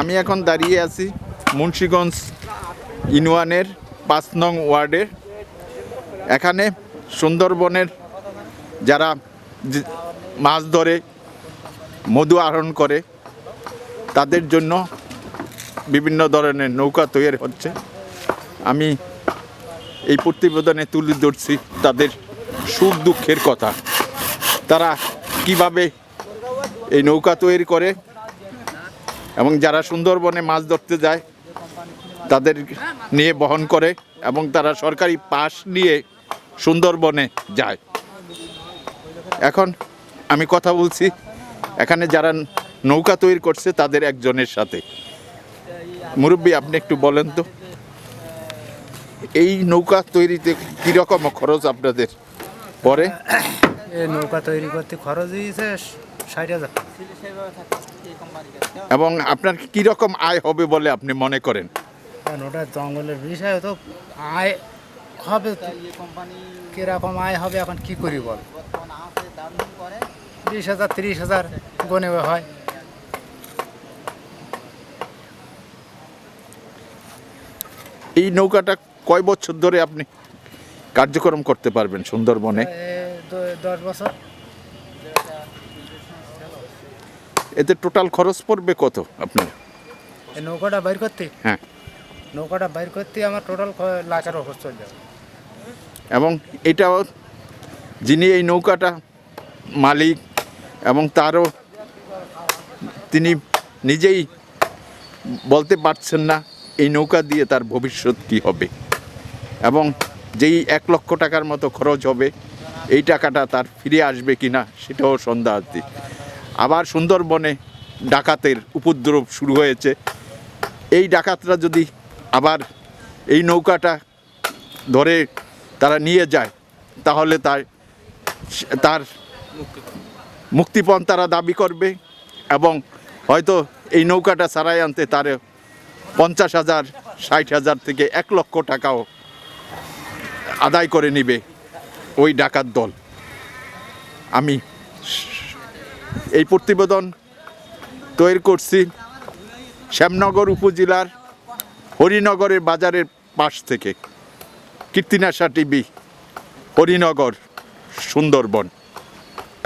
আমি এখন দাঁড়িয়ে আছি মুন্সীগঞ্জ ইউনিয়নের পাঁচ নং ওয়ার্ডে। এখানে সুন্দরবনের যারা মাছ ধরে, মধু আহরণ করে, তাদের জন্য বিভিন্ন ধরনের নৌকা তৈরি হচ্ছে। আমি এই প্রতিবেদনে তুলে ধরছি তাদের সুখ দুঃখের কথা। তারা কীভাবে এই নৌকা তৈরি করে এবং যারা সুন্দরবনে মাছ ধরতে যায়, তাদের নিয়ে বহন করে এবং তারা সরকারি পাস নিয়ে সুন্দরবনে যায়। এখন আমি কথা বলছি, এখানে যারা নৌকা তৈরি করছে, তাদের একজনের সাথে। মুরব্বী, আপনি একটু বলেন তো, এই নৌকা তৈরিতে কীরকম খরচ আপনাদের? পরে? নৌকা তৈরি করতে খরচ দিয়েছে ষাট হাজার। এবং আপনার কীরকম আয় হবে বলে আপনি মনে করেন? কারণ ওটা জঙ্গলের বিষয় তো আয় হবে। কীরকম আয় হবে এখন কি করি বল? বিশ হাজার তিরিশ হাজার গনে হয়। এই নৌকাটা কয় বছর ধরে আপনি কার্যক্রম করতে পারবেন সুন্দরবনে? দশ বছর। এতে টোটাল খরচ পড়বে কত আপনার? এই নৌকাটা বাইর করতে? হ্যাঁ। নৌকাটা বাইর করতে আমার টোটাল লাখের ওপর চলে যাবে। এবং এটাও যিনি এই নৌকাটা মালিক এবং তারও তিনি নিজেই বলতে পারছেন না এই নৌকা দিয়ে তার ভবিষ্যৎ কী হবে। এবং যেই এক লক্ষ টাকার মতো খরচ হবে এই টাকাটা তার ফিরে আসবে কি না সেটাও সন্দেহার্থী। আবার সুন্দরবনে ডাকাতের উপদ্রব শুরু হয়েছে। এই ডাকাতরা যদি আবার এই নৌকাটা ধরে তারা নিয়ে যায়, তাহলে তার তার মুক্তিপণ তারা দাবি করবে এবং হয়তো এই নৌকাটা সারাই আনতে তার পঞ্চাশ হাজার, ষাট হাজার থেকে এক লক্ষ টাকাও আদায় করে নিবে ওই ডাকাত দল। আমি এই প্রতিবেদন তৈরি করছি শ্যামনগর উপজেলার হরিনগরের বাজারের পাশ থেকে। কীর্তিনাশা টিভি হরিনগর সুন্দরবন।